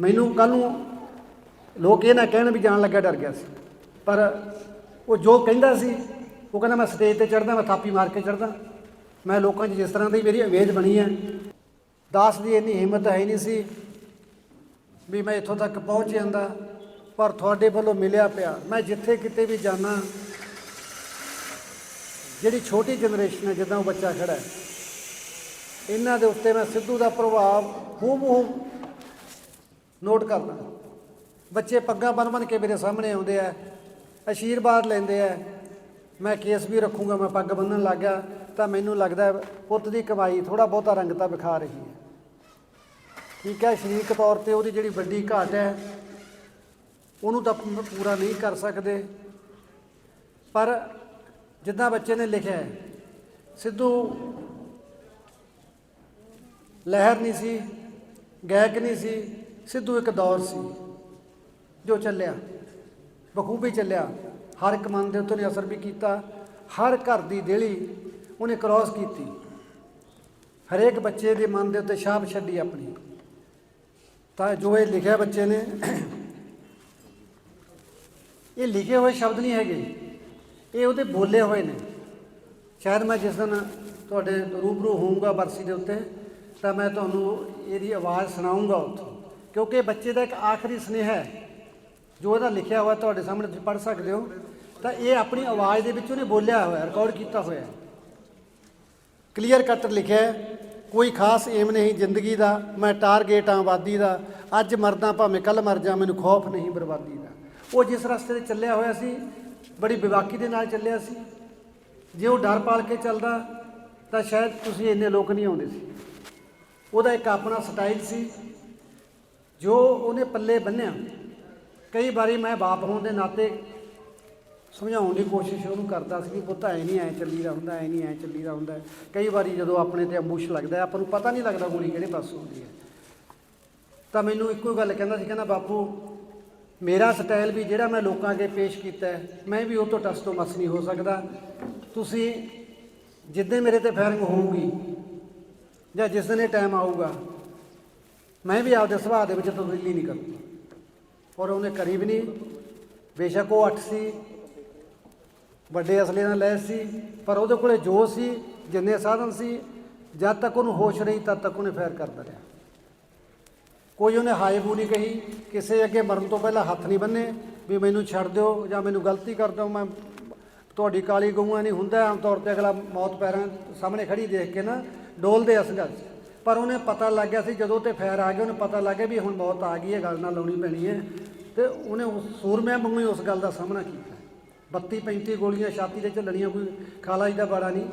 ਮੈਨੂੰ ਕੱਲ ਨੂੰ ਲੋਕ ਇਹ ਨਾ ਕਹਿਣ ਵੀ ਜਾਣ ਲੱਗਾ, ਡਰ ਗਿਆ ਸੀ। ਪਰ ਉਹ ਜੋ ਕਹਿੰਦਾ ਸੀ, ਉਹ ਕਹਿੰਦਾ ਮੈਂ ਸਟੇਜ ਤੇ ਚੜਦਾ ਮੈਂ ਥਾਪੀ ਮਾਰ ਕੇ ਚੜਦਾ ਮੈਂ ਲੋਕਾਂ 'ਚ ਜਿਸ ਤਰ੍ਹਾਂ ਦੀ ਮੇਰੀ ਇਮੇਜ ਬਣੀ ਹੈ, ਦਾਸ ਦੀ ਇੰਨੀ ਹਿੰਮਤ ਹੈ ਹੀ ਨਹੀਂ ਸੀ ਵੀ ਮੈਂ ਇੱਥੋਂ ਤੱਕ ਪਹੁੰਚ ਜਾਂਦਾ, ਪਰ ਤੁਹਾਡੇ ਵੱਲੋਂ ਮਿਲਿਆ ਪਿਆ। ਮੈਂ ਜਿੱਥੇ ਕਿਤੇ ਵੀ ਜਾਣਾ ਜਿਹੜੀ ਛੋਟੀ ਜਨਰੇਸ਼ਨ ਹੈ, ਜਿੱਦਾਂ ਉਹ ਬੱਚਾ ਖੜਾ ਹੈ, ਇਹਨਾਂ ਦੇ ਉੱਤੇ ਮੈਂ ਸਿੱਧੂ ਦਾ ਪ੍ਰਭਾਵ ਹੂਬ ਹੂਬਹੂ ਨੋਟ ਕਰਦਾ ਬੱਚੇ ਪੱਗਾਂ ਬੰਨ ਬੰਨ ਕੇ ਮੇਰੇ ਸਾਹਮਣੇ ਆਉਂਦੇ ਆ, ਅਸ਼ੀਰਵਾਦ ਲੈਂਦੇ ਆ। ਮੈਂ ਕੇਸ ਵੀ ਰੱਖੂੰਗਾ, ਮੈਂ ਪੱਗ ਬੰਨਣ ਲੱਗ ਗਿਆ, ਤਾਂ ਮੈਨੂੰ ਲੱਗਦਾ ਪੁੱਤ ਦੀ ਕਮਾਈ ਥੋੜਾ ਬਹੁਤਾ ਰੰਗ ਤਾਂ ਵਿਖਾ ਰਹੀ ਹੈ। ਠੀਕ ਹੈ, ਸਰੀਰਕ ਤੌਰ ਤੇ ਉਹਦੀ ਜਿਹੜੀ ਵੱਡੀ ਘਾਟ ਹੈ, ਉਹਨੂੰ ਤਾਂ ਪੂਰਾ ਨਹੀਂ ਕਰ ਸਕਦੇ। ਪਰ ਜਿੱਦਾਂ ਬੱਚੇ ਨੇ ਲਿਖਿਆ ਸਿੱਧੂ ਲਹਿਰ ਨਹੀਂ ਸੀ, ਗਾਇਕ ਨਹੀਂ ਸੀ ਸਿੱਧੂ ਇੱਕ ਦੌਰ ਸੀ, ਜੋ ਚੱਲਿਆ, ਬਖੂਬੀ ਚੱਲਿਆ। ਹਰ ਇੱਕ ਮਨ ਦੇ ਉੱਤੇ ਨੇ ਅਸਰ ਵੀ ਕੀਤਾ, ਹਰ ਘਰ ਦੀ ਦੇਲੀ ਉਹਨੇ ਕ੍ਰਾਸ ਕੀਤੀ। ਹਰੇਕ ਬੱਚੇ ਦੇ ਮਨ ਦੇ ਉੱਤੇ ਛਾਪ ਛੱਡੀ ਆਪਣੀ। ਤਾਂ ਜੋ ਇਹ ਲਿਖਿਆ ਬੱਚੇ ਨੇ, ਇਹ ਲਿਖੇ ਹੋਏ ਸ਼ਬਦ ਨਹੀਂ ਹੈਗੇ। ਇਹ ਉਹਦੇ ਬੋਲੇ ਹੋਏ ਨੇ। ਸ਼ਾਇਦ ਮੈਂ ਜਿਸ ਦਿਨ ਤੁਹਾਡੇ ਰੂਬਰੂ ਹੋਊਂਗਾ ਬਰਸੀ ਦੇ ਉੱਤੇ, ਤਾਂ ਮੈਂ ਤੁਹਾਨੂੰ ਇਹਦੀ ਆਵਾਜ਼ ਸੁਣਾਉਂਗਾ ਉੱਥੋਂ। ਕਿਉਂਕਿ ਬੱਚੇ ਦਾ ਇੱਕ ਆਖਰੀ ਸੁਨੇਹਾ ਹੈ। ਜੋ ਇਹਦਾ ਲਿਖਿਆ ਹੋਇਆ ਤੁਹਾਡੇ ਸਾਹਮਣੇ ਤੁਸੀਂ ਪੜ੍ਹ ਸਕਦੇ ਹੋ। ਤਾਂ ਇਹ ਆਪਣੀ ਆਵਾਜ਼ ਦੇ ਵਿੱਚ ਉਹਨੇ ਬੋਲਿਆ ਹੋਇਆ ਰਿਕਾਰਡ ਕੀਤਾ ਹੋਇਆ। ਕਲੀਅਰ ਕੱਟ ਲਿਖਿਆ ਕੋਈ ਖਾਸ ਏਮ ਨਹੀਂ ਜ਼ਿੰਦਗੀ ਦਾ, ਮੈਂ ਟਾਰਗੇਟ ਆ ਆਬਾਦੀ ਦਾ, ਅੱਜ ਮਰਦਾ ਭਾਵੇਂ ਕੱਲ ਮਰ ਜਾ, ਮੈਨੂੰ ਖੌਫ ਨਹੀਂ ਬਰਬਾਦੀ ਦਾ। ਉਹ ਜਿਸ ਰਸਤੇ ਤੇ ਚੱਲਿਆ ਹੋਇਆ ਸੀ, ਬੜੀ ਬਿਵਾਕੀ ਦੇ ਨਾਲ ਚੱਲਿਆ ਸੀ। ਜੇ ਉਹ ਡਰ ਪਾਲ ਕੇ ਚੱਲਦਾ, ਤਾਂ ਸ਼ਾਇਦ ਤੁਸੀਂ ਇੰਨੇ ਲੋਕ ਨਹੀਂ ਆਉਂਦੇ ਸੀ। ਉਹਦਾ ਇੱਕ ਆਪਣਾ ਸਟਾਈਲ ਸੀ। ਜੋ ਉਹਨੇ ਪੱਲੇ ਬੰਨਿਆ, ਕਈ ਵਾਰੀ ਮੈਂ ਬਾਪ ਹੋਣ ਦੇ ਨਾਤੇ ਸਮਝਾਉਣ ਦੀ ਕੋਸ਼ਿਸ਼ ਉਹਨੂੰ ਕਰਦਾ ਸੀ ਵੀ ਪੁੱਤ ਐ ਨਹੀਂ ਐ ਚੱਲੀਦਾ ਹੁੰਦਾ, ਐ ਨਹੀਂ ਐ ਚੱਲੀਦਾ ਹੁੰਦਾ। ਕਈ ਵਾਰੀ ਜਦੋਂ ਆਪਣੇ ਤੇ ਅੰਬੂਸ਼ ਲੱਗਦਾ ਆਪਾਂ ਨੂੰ ਪਤਾ ਨਹੀਂ ਲੱਗਦਾ ਗੋਲੀ ਕਿਹੜੇ ਪਾਸੋਂ ਆਉਂਦੀ ਹੈ। ਤਾਂ ਮੈਨੂੰ ਇੱਕੋ ਹੀ ਗੱਲ ਕਹਿੰਦਾ ਸੀ, ਕਹਿੰਦਾ ਬਾਪੂ, ਮੇਰਾ ਸਟਾਈਲ ਵੀ ਜਿਹੜਾ ਮੈਂ ਲੋਕਾਂ ਅੱਗੇ ਪੇਸ਼ ਕੀਤਾ ਮੈਂ ਵੀ ਉਹ ਤੋਂ ਟਸ ਤੋਂ ਮਸ ਨਹੀਂ ਹੋ ਸਕਦਾ। ਤੁਸੀਂ ਜਿੱਦਾਂ ਮੇਰੇ ਤੇ ਫਾਇਰਿੰਗ ਹੋਊਗੀ ਜਾਂ ਜਿਸ ਦਿਨ ਇਹ ਟਾਈਮ ਆਊਗਾ ਮੈਂ ਵੀ ਆਪਦੇ ਸੁਭਾਅ ਦੇ ਵਿੱਚ ਤਬਦੀਲੀ ਨਹੀਂ ਕਰੂੰਗਾ ਔਰ ਉਹਨੇ ਕਰੀ ਵੀ ਨਹੀਂ। ਬੇਸ਼ੱਕ ਉਹ 8 ਸੀ, ਵੱਡੇ ਅਸਲੇ ਨਾਲ ਲੈ ਸੀ, ਪਰ ਉਹਦੇ ਕੋਲੇ ਜੋ ਸੀ, ਜਿੰਨੇ ਸਾਧਨ ਸੀ, ਜਦ ਤੱਕ ਉਹਨੂੰ ਹੋਸ਼ ਰਹੀ ਤਦ ਤੱਕ ਉਹਨੇ ਫੈਰ ਕਰਦਾ ਰਿਹਾ। ਕੋਈ ਉਹਨੇ ਹਾਏ ਬੂ ਨਹੀਂ ਕਹੀ, ਕਿਸੇ ਅੱਗੇ ਮਰਨ ਤੋਂ ਪਹਿਲਾਂ ਹੱਥ ਨਹੀਂ ਬੰਨੇ, ਵੀ ਮੈਨੂੰ ਛੱਡ ਦਿਓ ਜਾਂ ਮੈਨੂੰ ਗਲਤੀ ਕਰ ਦਿਓ, ਮੈਂ ਤੁਹਾਡੀ ਕਾਲੀ ਗਊਆਂ ਨਹੀਂ ਹੁੰਦਾ, ਆਮ ਤੌਰ ਤੇ ਅਗਲਾ ਮੌਤ ਪੈਰਾਂ ਸਾਹਮਣੇ ਖੜੀ ਦੇਖ ਕੇ ਨਾ, ਡੋਲਦੇ ਆ ਗੱਲ 'ਚ। ਪਰ ਉਹਨੇ ਪਤਾ ਲੱਗ ਗਿਆ ਸੀ, ਜਦੋਂ ਤੇ ਫੈਰ ਆ ਗਿਆ ਉਹਨੂੰ ਪਤਾ ਲੱਗ ਗਿਆ ਵੀ ਹੁਣ ਮੌਤ ਆ ਗਈ ਹੈ, ਗੱਲ ਨਾਲ ਲਾਉਣੀ ਪੈਣੀ ਹੈ। ਤੇ ਉਹਨੇ ਉਸ ਸੂਰਮਿਆਂ ਵਾਂਗੂ ਹੀ ਉਸ ਗੱਲ ਦਾ ਸਾਹਮਣਾ ਕੀਤਾ। 32 35 ਗੋਲੀਆਂ, ਛਾਤੀ ਦੇ ਝੱਲਣੀਆਂ, ਕੋਈ ਖਾਲਾ ਜੀ ਦਾ ਬੜਾ ਨਹੀਂ।